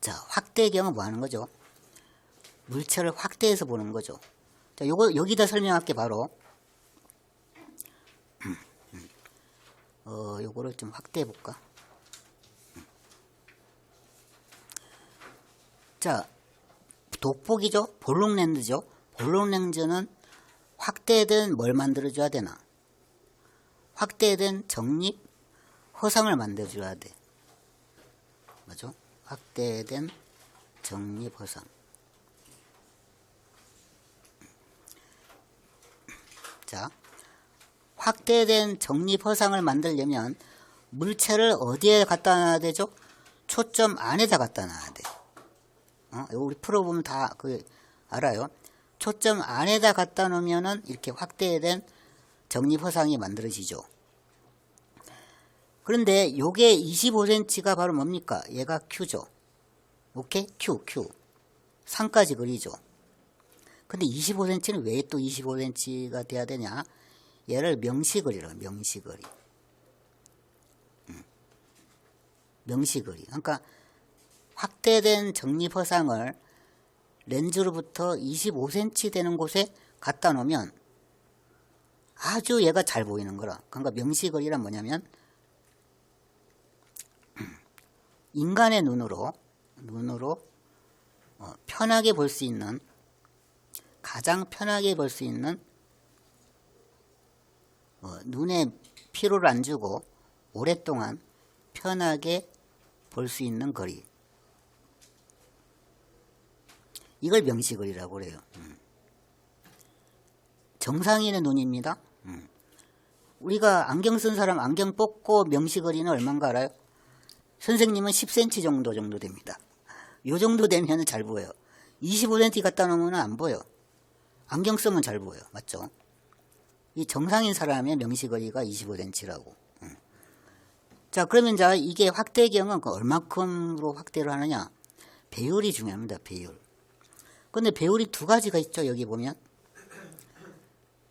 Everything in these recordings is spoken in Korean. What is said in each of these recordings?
자, 확대경은 뭐 하는 거죠? 물체를 확대해서 보는 거죠. 자, 요거 여기다 설명할 게 바로. 음, 음. 어, 요거를 좀 확대해 볼까? 음. 자, 돋보기죠? 볼록 렌즈죠? 볼록 렌즈는 확대된 뭘 만들어줘야 되나? 확대된 정립 허상을 만들어줘야 돼. 맞죠? 확대된 정립 허상. 자, 확대된 정립 허상을 만들려면 물체를 어디에 갖다 놔야 되죠? 초점 안에다 갖다 놔야 돼. 어? 우리 풀어보면 다 그 알아요. 초점 안에다 갖다 놓으면은 이렇게 확대된 정립 허상이 만들어지죠. 그런데 요게 25cm가 바로 뭡니까? 얘가 Q죠. 오케이? Q, Q. 상까지 그리죠. 근데 25cm는 왜 또 25cm가 돼야 되냐? 얘를 명시거리라고 명시거리. 음. 명시거리. 그러니까 확대된 정립 허상을 렌즈로부터 25cm 되는 곳에 갖다 놓으면 아주 얘가 잘 보이는 거라. 그러니까 명시거리란 뭐냐면 인간의 눈으로 눈으로 어, 편하게 볼 수 있는 가장 편하게 볼 수 있는 어, 눈에 피로를 안 주고 오랫동안 편하게 볼 수 있는 거리. 이걸 명시거리라고 그래요. 음. 정상인의 눈입니다. 음. 우리가 안경 쓴 사람 안경 뽑고 명시거리는 얼마인가 알아요? 선생님은 10cm 정도 정도 됩니다. 요 정도 되면 잘 보여요. 25cm 갖다 놓으면 안 보여. 안경 쓰면 잘 보여. 맞죠? 이 정상인 사람의 명시거리가 25cm라고. 음. 자, 그러면 자, 이게 확대경은 그 얼마큼으로 확대를 하느냐? 배율이 중요합니다. 배율. 근데 배율이 두 가지가 있죠. 여기 보면.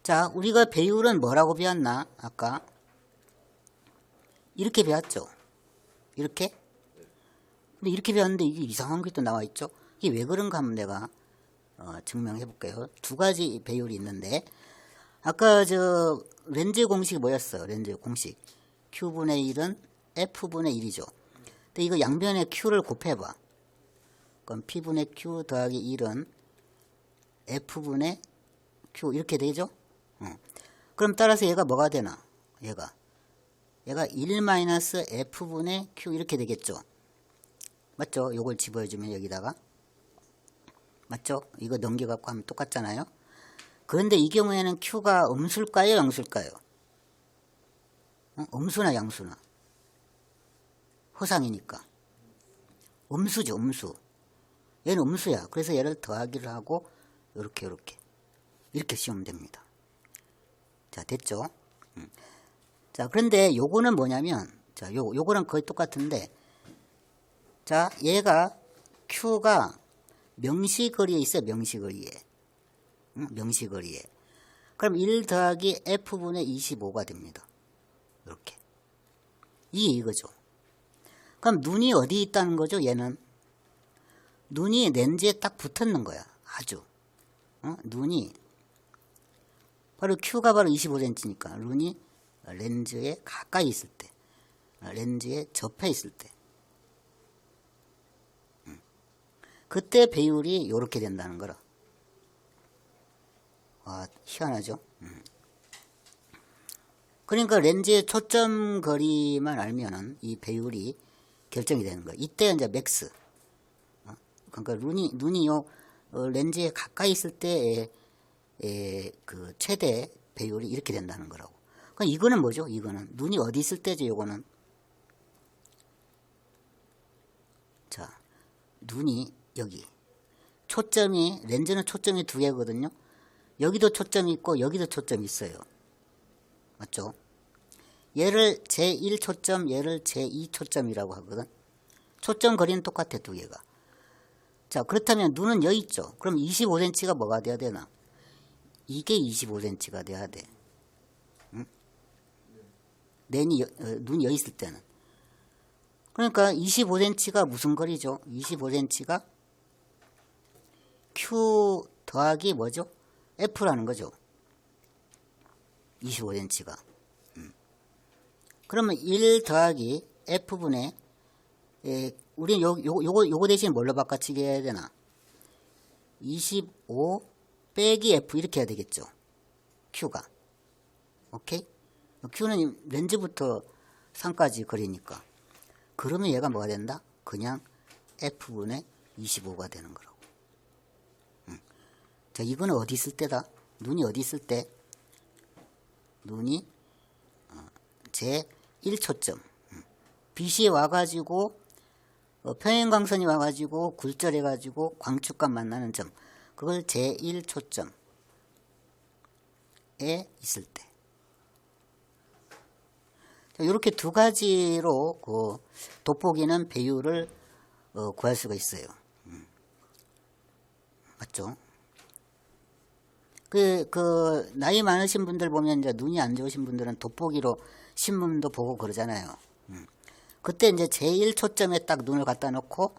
자, 우리가 배율은 뭐라고 배웠나? 아까. 이렇게 배웠죠. 이렇게? 근데 이렇게 배웠는데 이게 이상한 게 또 나와 있죠. 이게 왜 그런가 하면 내가 어, 증명해 볼게요. 두 가지 배율이 있는데 아까 저 렌즈 공식이 뭐였어? 렌즈 공식 Q분의 1은 F분의 1이죠. 근데 이거 양변에 Q를 곱해봐. 그럼 P분의 Q 더하기 1은 F분의 Q 이렇게 되죠? 어. 그럼 따라서 얘가 뭐가 되나? 얘가 얘가 1 마이너스 F분의 Q 이렇게 되겠죠? 맞죠? 요걸 집어주면 여기다가 맞죠? 이거 넘겨갖고 하면 똑같잖아요? 그런데 이 경우에는 Q가 음수일까요? 양수일까요? 어? 음수나 양수나? 허상이니까. 음수죠, 음수. 얘는 음수야. 그래서 얘를 더하기를 하고, 요렇게, 요렇게. 이렇게 씌우면 됩니다. 자, 됐죠? 음. 자, 그런데 요거는 뭐냐면, 자, 요, 요거랑 거의 똑같은데, 자, 얘가, Q가 명시거리에 있어요, 명시거리에. 응? 명시거리에. 그럼 1 더하기 F분의 25가 됩니다. 이렇게. 이게 이거죠. 그럼 눈이 어디 있다는 거죠, 얘는? 눈이 렌즈에 딱 붙었는 거야, 아주. 어? 눈이. 바로 Q가 바로 25cm니까, 눈이 렌즈에 가까이 있을 때, 렌즈에 접해 있을 때. 음. 그때 배율이 이렇게 된다는 거라. 와, 희한하죠? 음. 그러니까 렌즈의 초점 거리만 알면은 이 배율이 결정이 되는 거예요. 이때 이제 맥스. 어? 그러니까 눈이, 눈이 요 어, 렌즈에 가까이 있을 때의 에, 그 최대 배율이 이렇게 된다는 거라고. 그럼 이거는 뭐죠? 이거는 눈이 어디 있을 때죠? 이거는 자 눈이 여기 초점이 렌즈는 초점이 두 개거든요. 여기도 초점이 있고 여기도 초점이 있어요. 맞죠? 얘를 제1 초점, 얘를 제2 초점이라고 하거든. 초점 거리는 똑같아 두 개가. 자 그렇다면 눈은 여기 있죠. 그럼 25cm가 뭐가 돼야 되나? 이게 25cm가 돼야 돼. 응? 렌이 여, 어, 눈이 여기 있을 때는. 그러니까 25cm가 무슨 거리죠? 25cm가 Q 더하기 뭐죠? F라는 거죠. 25cm가. 음. 그러면 1 더하기 F분의 에, 우리는 요, 요, 요거, 요거 대신 뭘로 바꿔치기 해야 되나? 25 빼기 F 이렇게 해야 되겠죠. Q가. 오케이? Q는 렌즈부터 상까지 거리니까. 그러면 얘가 뭐가 된다? 그냥 F분의 25가 되는 거라고. 음. 자, 이거는 어디 있을 때다? 눈이 어디 있을 때? 눈이 어, 제 1초점. 음. 빛이 와가지고 어, 평행광선이 와가지고 굴절해가지고 광축과 만나는 점. 그걸 제 1초점에 있을 때. 이렇게 두 가지로 그 돋보기는 배율을 어, 구할 수가 있어요. 음. 맞죠? 그, 그, 나이 많으신 분들 보면 이제 눈이 안 좋으신 분들은 돋보기로 신문도 보고 그러잖아요. 음. 그때 이제 제일 초점에 딱 눈을 갖다 놓고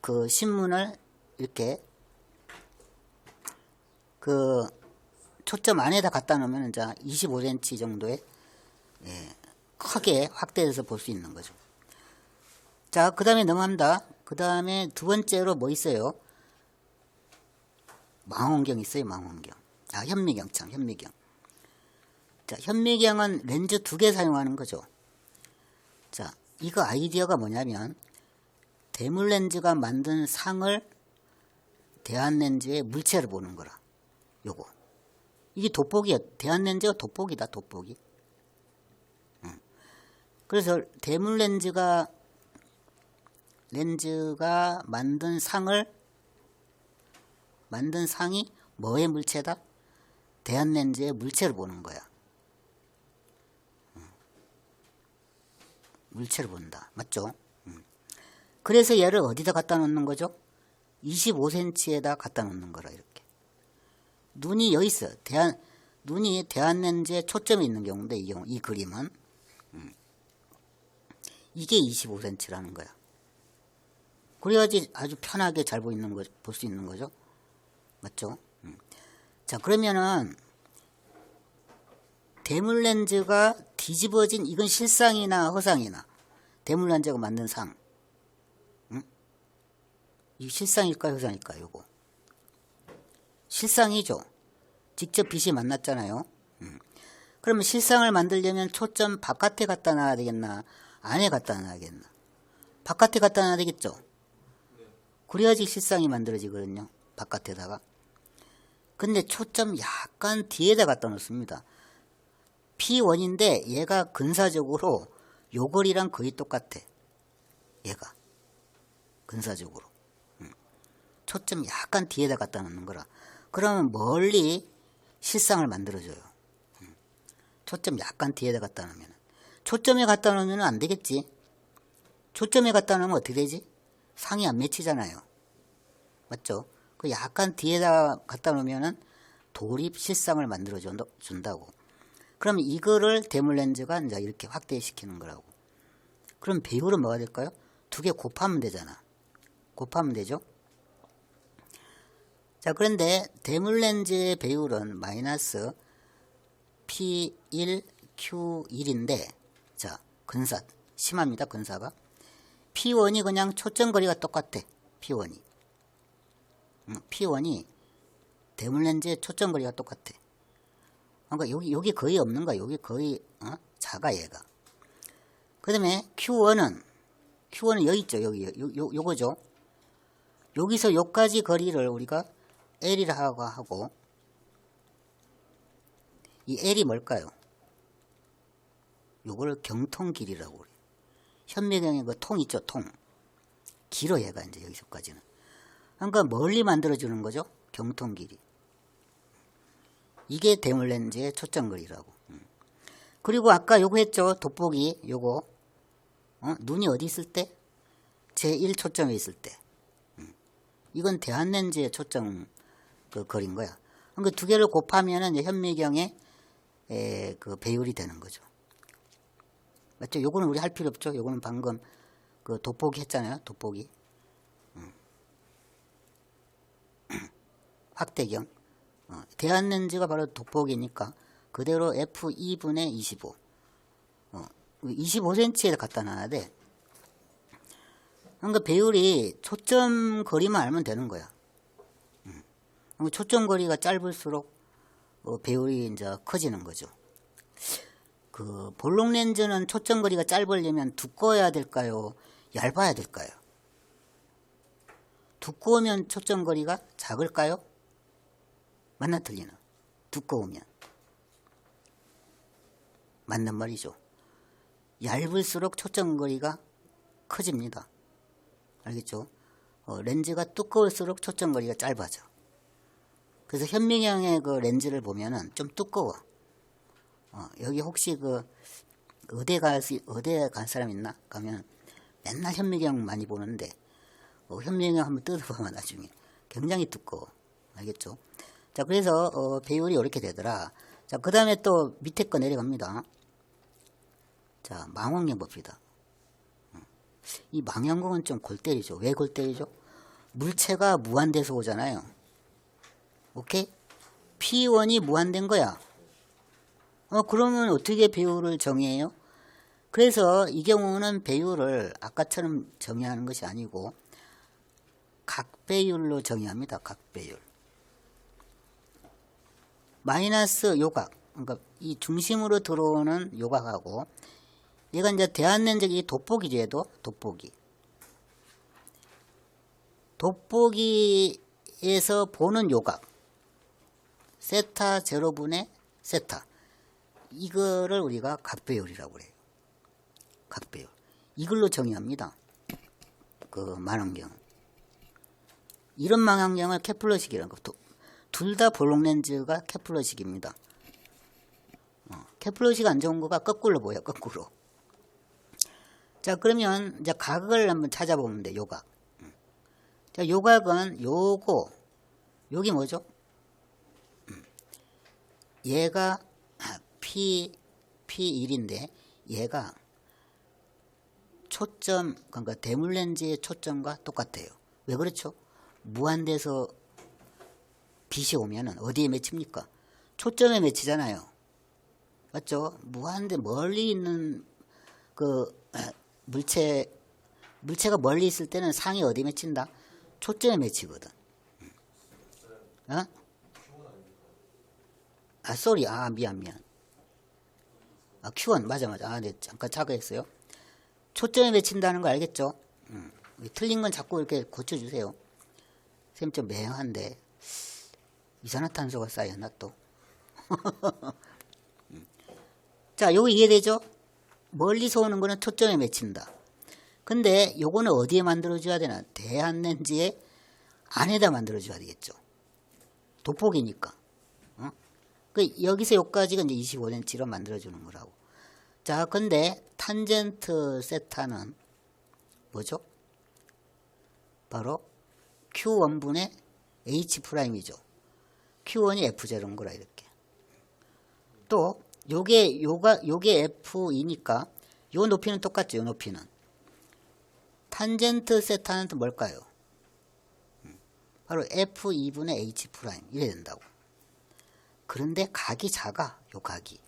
그 신문을 이렇게 그 초점 안에다 갖다 놓으면 이제 25cm 정도의 예, 크게 확대해서 볼 수 있는 거죠. 자, 그 다음에 넘어갑니다. 그 다음에 두 번째로 뭐 있어요? 망원경 있어요, 망원경. 아, 현미경 참, 현미경. 자, 현미경은 렌즈 두 개 사용하는 거죠. 자, 이거 아이디어가 뭐냐면, 대물 렌즈가 만든 상을 대한 렌즈의 물체를 보는 거라. 요거. 이게 돋보기야. 대한 렌즈가 돋보기다, 돋보기. 그래서 대물 렌즈가 렌즈가 만든 상을 만든 상이 뭐의 물체다? 대한 렌즈의 물체를 보는 거야. 음. 물체를 본다. 맞죠? 음. 그래서 얘를 어디다 갖다 놓는 거죠? 25cm에다 갖다 놓는 거라 이렇게. 눈이 여기 있어. 대한 눈이 대한 렌즈에 초점이 있는 경우인데 이 경우 이 그림은 이게 25cm라는 거야. 그래야지 아주 편하게 잘 보이는 거, 볼 수 있는 거죠. 맞죠? 음. 자, 그러면은, 대물 렌즈가 뒤집어진, 이건 실상이나 허상이나, 대물 렌즈가 만든 상. 음? 이 실상일까, 허상일까, 요거. 실상이죠. 직접 빛이 만났잖아요. 음. 그러면 실상을 만들려면 초점 바깥에 갖다 놔야 되겠나? 안에 갖다 놔야겠나? 바깥에 갖다 놔야 되겠죠? 그래야지 실상이 만들어지거든요. 바깥에다가. 근데 초점 약간 뒤에다 갖다 놓습니다. P1인데 얘가 근사적으로 요걸이랑 거의 똑같아. 얘가. 근사적으로. 음. 초점 약간 뒤에다 갖다 놓는 거라. 그러면 멀리 실상을 만들어줘요. 음. 초점 약간 뒤에다 갖다 놓으면. 초점에 갖다 놓으면 안 되겠지. 초점에 갖다 놓으면 어떻게 되지? 상이 안 맺히잖아요. 맞죠? 그 약간 뒤에다 갖다 놓으면은 돌입 실상을 만들어 준다고. 그럼 이거를 대물 렌즈가 이제 이렇게 확대시키는 거라고. 그럼 배율은 뭐가 될까요? 두 개 곱하면 되잖아. 곱하면 되죠? 자, 그런데 대물 렌즈의 배율은 마이너스 P1, Q1인데 자, 근사. 심합니다, 근사가. P1이 그냥 초점거리가 똑같아. P1이. P1이 대물렌즈의 초점거리가 똑같아. 그러니까 여기, 여기 거의 없는 거야. 여기 거의, 어? 작아, 얘가. 그 다음에 Q1은, Q1은 여기 있죠. 여기, 요, 요, 요거죠. 여기서 요까지 거리를 우리가 L이라고 하고, 이 L이 뭘까요? 요걸 경통 길이라고 그래요. 현미경의 그 통 있죠, 통. 길어 얘가 이제 여기서까지는. 그러니까 멀리 만들어주는 거죠, 경통 길이. 이게 대물 렌즈의 초점거리라고. 음. 그리고 아까 요거 했죠, 돋보기 요거. 어? 눈이 어디 있을 때? 제1 초점에 있을 때. 음. 이건 대한 렌즈의 초점 그 거리인 거야. 그러니까 두 개를 곱하면은 현미경의 에, 그 배율이 되는 거죠. 맞죠? 요거는 우리 할 필요 없죠? 요거는 방금 그 돋보기 했잖아요. 돋보기. 음. 확대경. 어, 대한렌즈가 바로 돋보기니까 그대로 f2분의 25. 어, 25cm에 갖다 놔야 돼. 그러니까 배율이 초점 거리만 알면 되는 거야. 음. 초점 거리가 짧을수록 어, 배율이 이제 커지는 거죠. 그 볼록 렌즈는 초점 거리가 짧으려면 두꺼워야 될까요? 얇아야 될까요? 두꺼우면 초점 거리가 작을까요? 맞나 틀리나? 두꺼우면 맞는 말이죠. 얇을수록 초점 거리가 커집니다. 알겠죠? 어, 렌즈가 두꺼울수록 초점 거리가 짧아져. 그래서 현미경의 그 렌즈를 보면은 좀 두꺼워. 어, 여기 혹시 그 의대 갈 수- 의대 간 사람 있나? 가면 맨날 현미경 많이 보는데 어, 현미경 한번 뜯어보면 나중에 굉장히 두꺼워. 알겠죠? 자, 그래서 어, 배율이 이렇게 되더라. 자, 그 다음에 또 밑에 거 내려갑니다. 자, 망원경 봅시다. 음. 이 망원경은 좀 골 때리죠. 왜 골 때리죠? 물체가 무한대에서 오잖아요. 오케이? P1이 무한된 거야. 어, 그러면 어떻게 배율을 정해요? 그래서 이 경우는 배율을 아까처럼 정의하는 것이 아니고 각배율로 정의합니다. 각배율. 마이너스 요각. 그러니까 이 중심으로 들어오는 요각하고 얘가 이제 대한렌즈 이 돋보기죠, 얘도 돋보기. 돋보기에서 보는 요각. 세타 제로분의 세타. 이거를 우리가 각배율이라고 그래요. 각배율. 이걸로 정의합니다. 그 망원경. 이런 망원경을 케플러식이라는 거. 둘다 볼록 렌즈가 케플러식입니다. 어, 케플러식 안 좋은 거가 거꾸로 보여, 거꾸로. 자, 그러면 이제 각을 한번 찾아보면 돼, 요각. 음. 자, 요각은 요거, 여기 뭐죠? 음. 얘가 P, P1인데 얘가 초점, 그러니까 대물 렌즈의 초점과 똑같아요. 왜 그렇죠? 무한대에서 빛이 오면은 어디에 맺힙니까? 초점에 맺히잖아요. 맞죠? 무한대 멀리 있는 그 물체 물체가 멀리 있을 때는 상이 어디에 맺힌다? 초점에 맺히거든. 어? 아, 쏘리. 아, 미안, 미안. 아, Q1. 맞아, 맞아. 아, 네, 잠깐 착각했어요. 초점에 맺힌다는 거 알겠죠? 음, 틀린 건 자꾸 이렇게 고쳐주세요. 쌤 좀 매형한데. 이산화탄소가 쌓였나 또? 음. 자, 요거 이해되죠? 멀리서 오는 거는 초점에 맺힌다. 근데 요거는 어디에 만들어줘야 되나? 대한렌즈의 안에다 만들어줘야 되겠죠. 돋보기니까. 어? 그 여기서 여기까지가 이제 25cm로 만들어주는 거라고. 자, 근데 탄젠트 세타는 뭐죠? 바로 Q1분의 H 프라임이죠. Q1이 F0인 거라 이렇게. 또 요게 요가 요게 F2니까 요 높이는 똑같죠. 요 높이는. 탄젠트 세타는 또 뭘까요? 음, 바로 F2분의 H 이래 된다고. 그런데 각이 작아. 요 각이.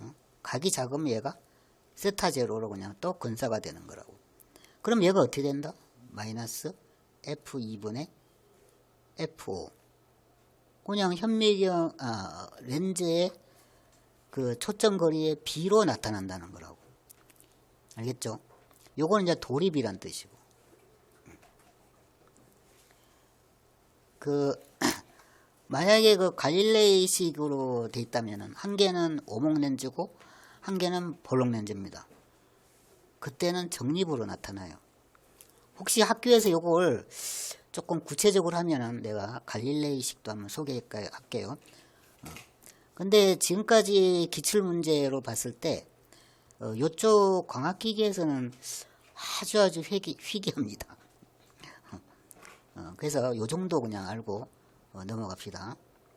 어? 각이 작으면 얘가 세타 제로로 그냥 또 근사가 되는 거라고. 그럼 얘가 어떻게 된다? 마이너스 F2분의 F5. 그냥 현미경 아, 렌즈의 그 초점 거리의 B로 나타난다는 거라고. 알겠죠? 요거는 이제 도립이란 뜻이고. 그 만약에 그 갈릴레이식으로 돼 있다면은 한 개는 오목 렌즈고 한 개는 볼록 렌즈입니다. 그때는 정립으로 나타나요. 혹시 학교에서 요걸 조금 구체적으로 하면은 내가 갈릴레이식도 한번 소개할게요. 어. 근데 지금까지 기출 문제로 봤을 때 어, 요쪽 광학기계에서는 아주 아주 회기, 희귀합니다. 어, 그래서 요 정도 그냥 알고 어, 넘어갑시다.